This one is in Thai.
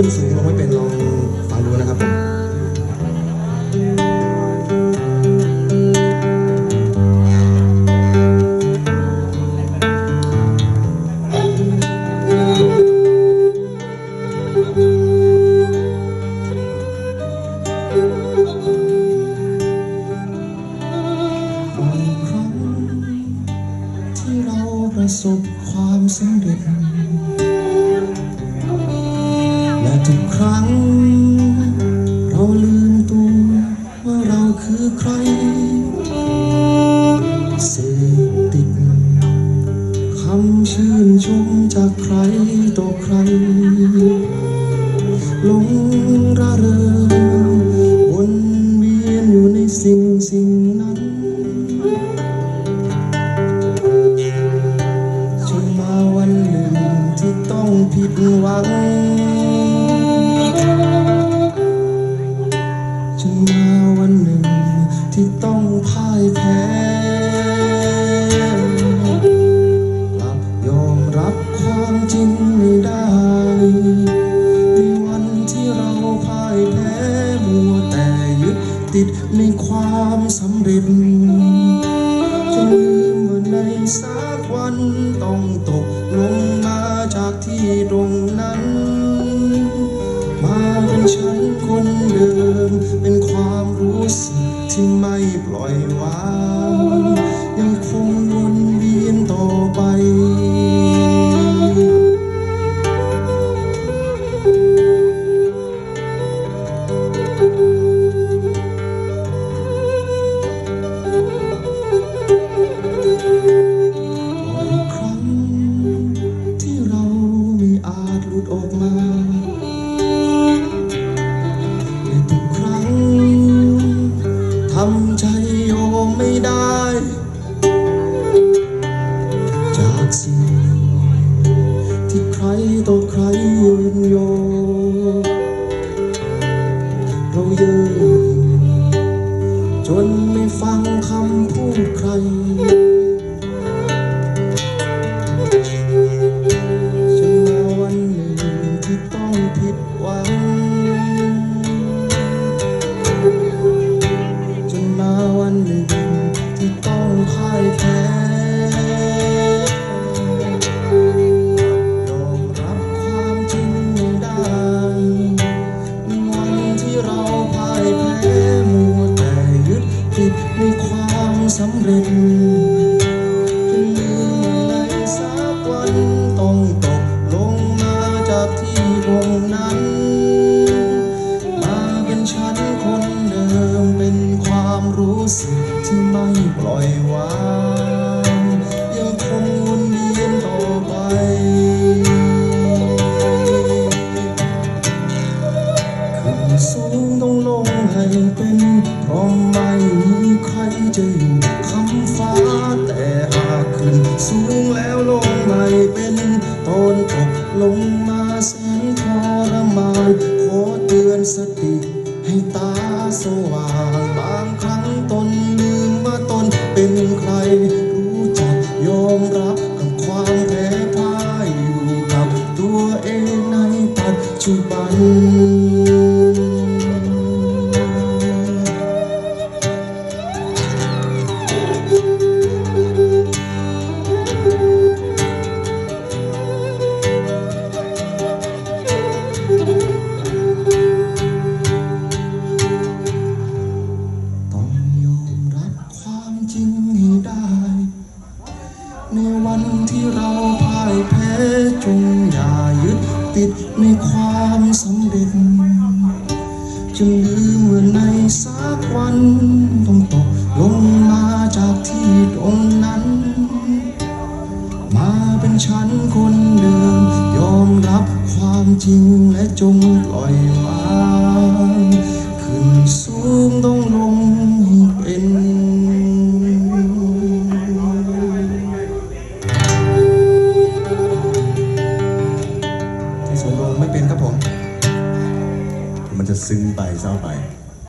ขึ้นสูงลงไม่เป็นลอง ทุกครั้ง เราลืมตัวว่าเราคือใครเสพติดคำชื่นชมจากใครต่อใครหลงระเริงวนเวียนอยู่ในสิ่งสิ่งนั้นจนมาวันหนึ่งที่ต้องผิดหวัง พ่ายแพ้กลับยอมรับความจริงไม่ได้ ในวันที่เราพ่ายแพ้มัวแต่ยึดติดในความสำเร็จจนลืมว่าในสักวันต้องตกลง เป็นความรู้สึกที่ไม่ปล่อยวางยัง นไม่ฟังคำพูดใคร ที่ไม่ปล่อยวางยังคงวนเวียนต่อไป ขึ้นสูงต้องลงให้เป็นเพราะไม่มีใครจะอยู่คำฟ้า แต่หากขึ้นสูงแล้วลงไม่เป็นตอนตกลงมาแสนทรมาน ขอเตือนสติให้ตาสว่างบางครั้งตน จุบัน ต้องยอมรับความจริงให้ได้ ในวันที่เราพ่ายแพ้จง จะลืมเหมือนในสักวันต้องตกลงมาจากที่ตรงนั้น มาเป็นฉันคนเดิมยอมรับความจริงและจงปล่อยวางขึ้นสูง 三百。